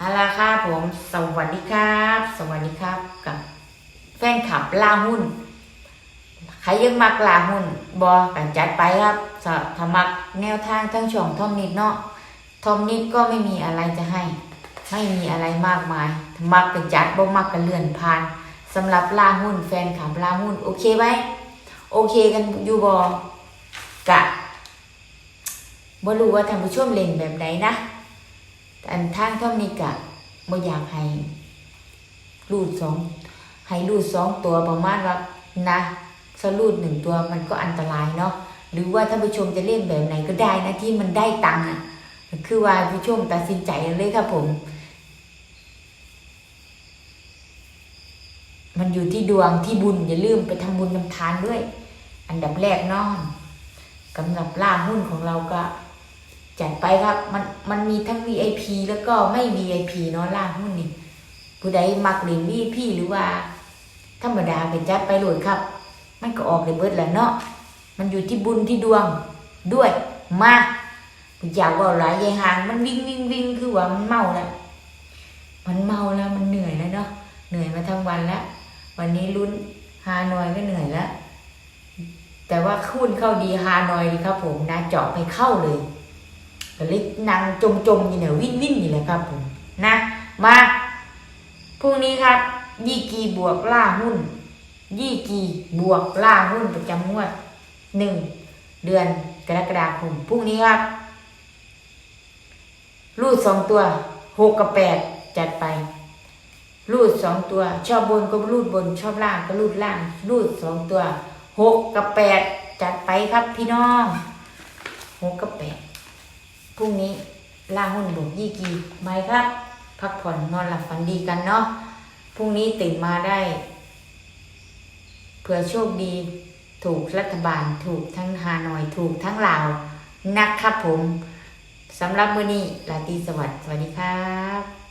เอาละครับผม สวัสดีครับ สวัสดีครับ กับแฟนคลับลาหุ้น ใครยังมักลาหุ้นบอกัจัดไปครับสะถ้ามักแนวทางทั้งช่องทอมนิดเนาะทอมนิดก็ไม่มีอะไรจะให้ ไม่มีอะไรมากมายถามักกันจัดบ่มักกันเลื่อนผ่านสำหรับลาหุ้น แฟนคลับลาหุ้น โอเคไหมโอเคกันอยู่บอกะบ่รู้ว่าท่านผู้ชมเล่นแบบไหนนะ อันทางเท่านี้กะบ่อยากให้รูดสองให้รูดสองตัวประมาณว่านะสรูดหนึ่งตัวมันก็อันตรายเนาะหรือว่าท่านผู้ชมจะเล่นแบบไหนก็ได้นะที่มันได้ตังค์คือว่าผู้ชมตัดสินใจเลยครับผม มันอยู่ที่ดวงที่บุญอย่าลืมไปทำบุญทำทานด้วย อันดับแรกนาะกำลับล่าหุ้นของเราก็ จัดไปครับ มันมันมีทั้ง VIP แล้วก็ไม่ VIP เนาะล่าหุ้นนี่ผู้ใดมักเล่น VIP หรือว่า ธรรมดาเป็นจัดไปโหลดครับ มันก็ออกเลยเบิดแหละเนาะมันอยู่ที่บุญที่ดวงด้วยมาอยากว่าหลายยายหางมันวิ่งวิ่งวิ่งคือว่ามันเมาแล้วมันเมาแล้วมันเหนื่อยแล้วเนาะเหนื่อยมาทั้งวันแล้ววันนี้ลุ้นฮานอยก็เหนื่อยแล้วแต่ว่าคุ้นเข้าดีฮานอยดีครับผมนะเจาะไปเข้าเลย ก็เลยนางจมจมๆอยู่เนี่ยวิ่นวิ่นอยู่เลยครับผมนะมาพรุ่งนี้ครับ ยี่กีบวกล่าหุ้น ยี่กีบวกล่าหุ้นประจำงวดหนึ่งเดือนกรกฎาคมพรุ่งนี้ครับรูดสองตัวหกกับแปดจัดไปรูดสองตัว ชอบบนก็รูดบน ชอบล่างก็รูดล่างรูดสองตัวหกกับแปดจัดไปครับพี่น้องหกกับแปด พรุ่งนี้ล่าหุ้นบวกยี่กีไหมครับ พักผ่อนนอนหลับฝันดีกันเนาะพรุ่งนี้ตื่นมาได้เผื่อโชคดี ถูกรัฐบาลถูกทั้งฮานอยถูกทั้งลาวนะครับผมสำหรับมื้อนี้ลาตีสวัสดีสวัสดีครับ